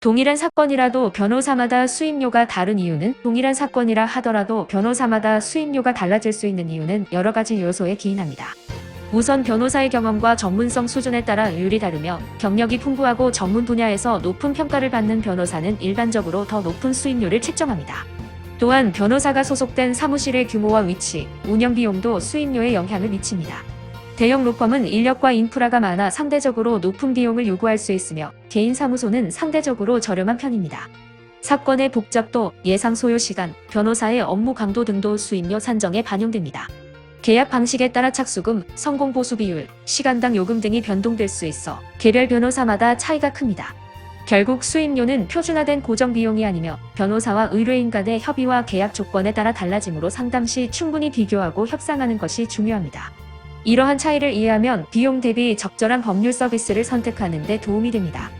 동일한 사건이라도 변호사마다 수임료가 다른 이유는 동일한 사건이라 하더라도 변호사마다 수임료가 달라질 수 있는 이유는 여러 가지 요소에 기인합니다. 우선 변호사의 경험과 전문성 수준에 따라 율이 다르며 경력이 풍부하고 전문 분야에서 높은 평가를 받는 변호사는 일반적으로 더 높은 수임료를 책정합니다. 또한 변호사가 소속된 사무실의 규모와 위치, 운영 비용도 수임료에 영향을 미칩니다. 대형 로펌은 인력과 인프라가 많아 상대적으로 높은 비용을 요구할 수 있으며 개인 사무소는 상대적으로 저렴한 편입니다. 사건의 복잡도, 예상 소요 시간, 변호사의 업무 강도 등도 수임료 산정에 반영됩니다. 계약 방식에 따라 착수금, 성공 보수 비율, 시간당 요금 등이 변동될 수 있어 개별 변호사마다 차이가 큽니다. 결국 수임료는 표준화된 고정 비용이 아니며 변호사와 의뢰인 간의 협의와 계약 조건에 따라 달라지므로 상담 시 충분히 비교하고 협상하는 것이 중요합니다. 이러한 차이를 이해하면 비용 대비 적절한 법률 서비스를 선택하는 데 도움이 됩니다.